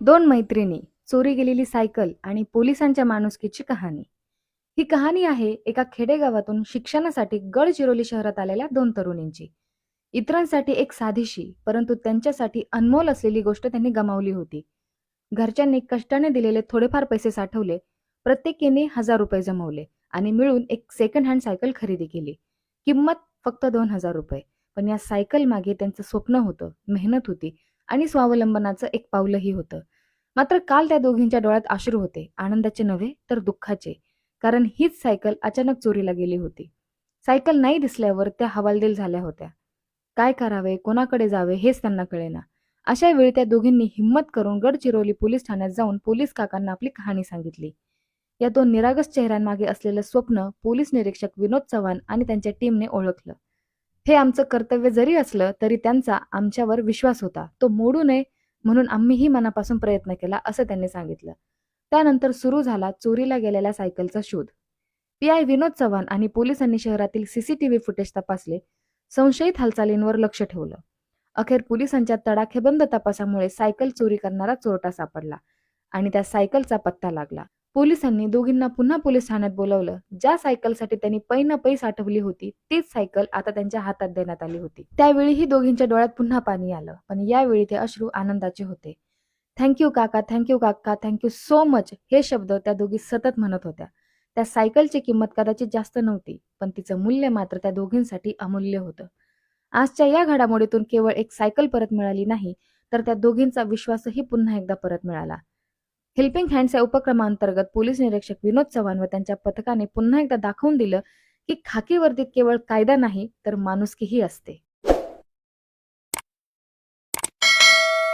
दोन मैत्रिणी चोरी गेलेली सायकल आणि पोलिसांच्या माणुसकीची कहाणी. ही कहाणी आहे एका खेडेगावातून शिक्षणासाठी गडचिरोली शहरात आलेल्या दोन तरुणींची. इतरांसाठी एक साधीशी परंतु त्यांच्यासाठी अनमोल असलेली गोष्ट त्यांनी गमावली होती. घरच्यांनी कष्टाने दिलेले थोडेफार पैसे साठवले प्रत्येकीने हजार रुपये जमवले आणि मिळून एक सेकंड हँड सायकल खरेदी केली. किंमत फक्त दोन हजार रुपये पण या सायकल मागे त्यांचं स्वप्न होतं मेहनत होती आणि स्वावलंबनाचं एक पावलंही होतं. मात्र काल त्या दोघींच्या डोळ्यात अश्रू होते आनंदाचे नव्हे तर दुःखाचे. कारण हीच सायकल अचानक चोरीला गेली होती. सायकल नाही दिसल्यावर त्या हवालदिल झाल्या होत्या. काय करावे कोणाकडे जावे हेच त्यांना कळेना. अशा वेळी त्या दोघींनी हिंमत करून गडचिरोली पोलीस ठाण्यात जाऊन पोलीस काकांना आपली कहाणी सांगितली. या दोन निरागस चेहऱ्यांमागे असलेलं स्वप्न पोलीस निरीक्षक विनोद चव्हाण आणि त्यांच्या टीमने ओळखलं. हे आमचं कर्तव्य जरी असलं तरी त्यांचा आमच्यावर विश्वास होता. तो मोडू नये म्हणून आम्हीही मनापासून प्रयत्न केला असं त्यांनी सांगितलं. त्यानंतर सुरू झाला चोरीला गेलेल्या सायकलचा शोध. पी आय विनोद चव्हाण आणि पोलिसांनी शहरातील सीसीटीव्ही फुटेज तपासले. संशयित हालचालींवर लक्ष ठेवलं. अखेर पोलिसांच्या तडाखेबंद तपासामुळे सायकल चोरी करणारा चोरटा सापडला आणि त्या सायकलचा पत्ता लागला. पोलिसांनी दोघींना पुन्हा पोलीस ठाण्यात बोलावलं. ज्या सायकलसाठी त्यांनी पै न पै साठवली होती तीच सायकल आता त्यांच्या हातात देण्यात आली होती. त्यावेळीही दोघींच्या डोळ्यात पुन्हा पाणी आलं पण यावेळी ते अश्रू आनंदाचे होते. थँक्यू काका थँक्यू काका थँक्यू सो मच हे शब्द त्या दोघी सतत म्हणत होत्या. त्या सायकलची किंमत कदाचित जास्त नव्हती पण तिचं मूल्य मात्र त्या दोघींसाठी अमूल्य होतं. आजच्या या घडामोडीतून केवळ एक सायकल परत मिळाली नाही तर त्या दोघींचा विश्वासही पुन्हा एकदा परत मिळाला. हेल्पिंग हँड्स या उपक्रमांतर्गत पोलीस निरीक्षक विनोद चव्हाण व त्यांच्या पथकाने पुन्हा एकदा दाखवून दिलं की खाकी वर्दीत केवळ कायदा नाही तर माणुसकीही असते.